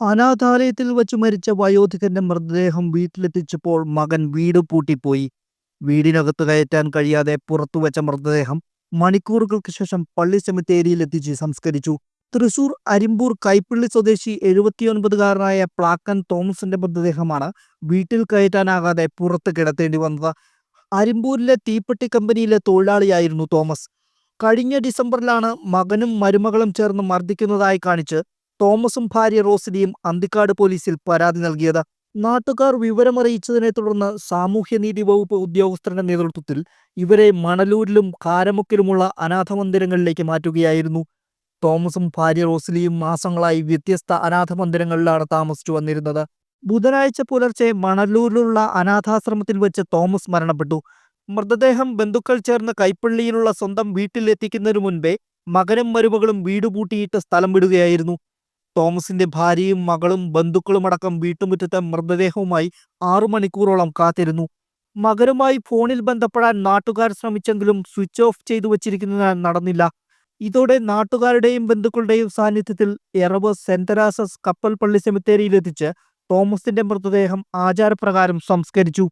അനാഥാലയത്തിൽ വച്ച് മരിച്ച വയോധികന്റെ മൃതദേഹം വീട്ടിലെത്തിച്ചപ്പോൾ മകൻ വീട് പൂട്ടിപ്പോയി. വീടിനകത്ത് കയറ്റാൻ കഴിയാതെ പുറത്തുവച്ച മൃതദേഹം മണിക്കൂറുകൾക്ക് ശേഷം പള്ളി സെമിത്തേരിയിൽ എത്തിച്ച് സംസ്കരിച്ചു. തൃശൂർ അരിമ്പൂർ കൈപ്പള്ളി സ്വദേശി എഴുപത്തിയൊൻപതുകാരനായ പ്ലാക്കൻ തോമസിന്റെ മൃതദേഹമാണ് വീട്ടിൽ കയറ്റാനാകാതെ പുറത്ത് കിടത്തേണ്ടി വന്നത്. അരിമ്പൂരിലെ തീപ്പെട്ടി കമ്പനിയിലെ തൊഴിലാളിയായിരുന്നു തോമസ്. കഴിഞ്ഞ ഡിസംബറിലാണ് മകനും മരുമകളും ചേർന്ന് മർദ്ദിക്കുന്നതായി കാണിച്ച് തോമസും ഭാര്യ റോസിലിയും അന്തിക്കാട് പോലീസിൽ പരാതി നൽകിയത്. നാട്ടുകാർ വിവരമറിയിച്ചതിനെ തുടർന്ന് സാമൂഹ്യനീതി വകുപ്പ് ഉദ്യോഗസ്ഥരുടെ നേതൃത്വത്തിൽ ഇവരെ മണലൂരിലും കാരമുക്കിലുമുള്ള അനാഥമന്ദിരങ്ങളിലേക്ക് മാറ്റുകയായിരുന്നു. തോമസും ഭാര്യ റോസിലിയും മാസങ്ങളായി വ്യത്യസ്ത അനാഥമന്ദിരങ്ങളിലാണ് താമസിച്ചു വന്നിരുന്നത്. ബുധനാഴ്ച പുലർച്ചെ മണലൂരിലുള്ള അനാഥാശ്രമത്തിൽ വെച്ച് തോമസ് മരണപ്പെട്ടു. മൃതദേഹം ബന്ധുക്കൾ ചേർന്ന് കൈപ്പള്ളിയിലുള്ള സ്വന്തം വീട്ടിലെത്തിക്കുന്നതിനു മുൻപേ മകനും മരുമകളും വീട് പൂട്ടിയിട്ട് സ്ഥലം വിടുകയായിരുന്നു. തോമസിന്റെ ഭാര്യയും മകളും ബന്ധുക്കളുമടക്കം വീട്ടുമുറ്റത്തെ മൃതദേഹവുമായി ആറു മണിക്കൂറോളം കാത്തിരുന്നു. മകനുമായി ഫോണിൽ ബന്ധപ്പെടാൻ നാട്ടുകാർ ശ്രമിച്ചെങ്കിലും സ്വിച്ച് ഓഫ് ചെയ്തു വച്ചിരിക്കുന്നതിനാൽ നടന്നില്ല. ഇതോടെ നാട്ടുകാരുടെയും ബന്ധുക്കളുടെയും സാന്നിധ്യത്തിൽ എറവ് സെന്റ് തെരാസസ് കപ്പൽ പള്ളി സെമിത്തേരിയിലെത്തിച്ച് തോമസിന്റെ മൃതദേഹം ആചാരപ്രകാരം സംസ്കരിച്ചു.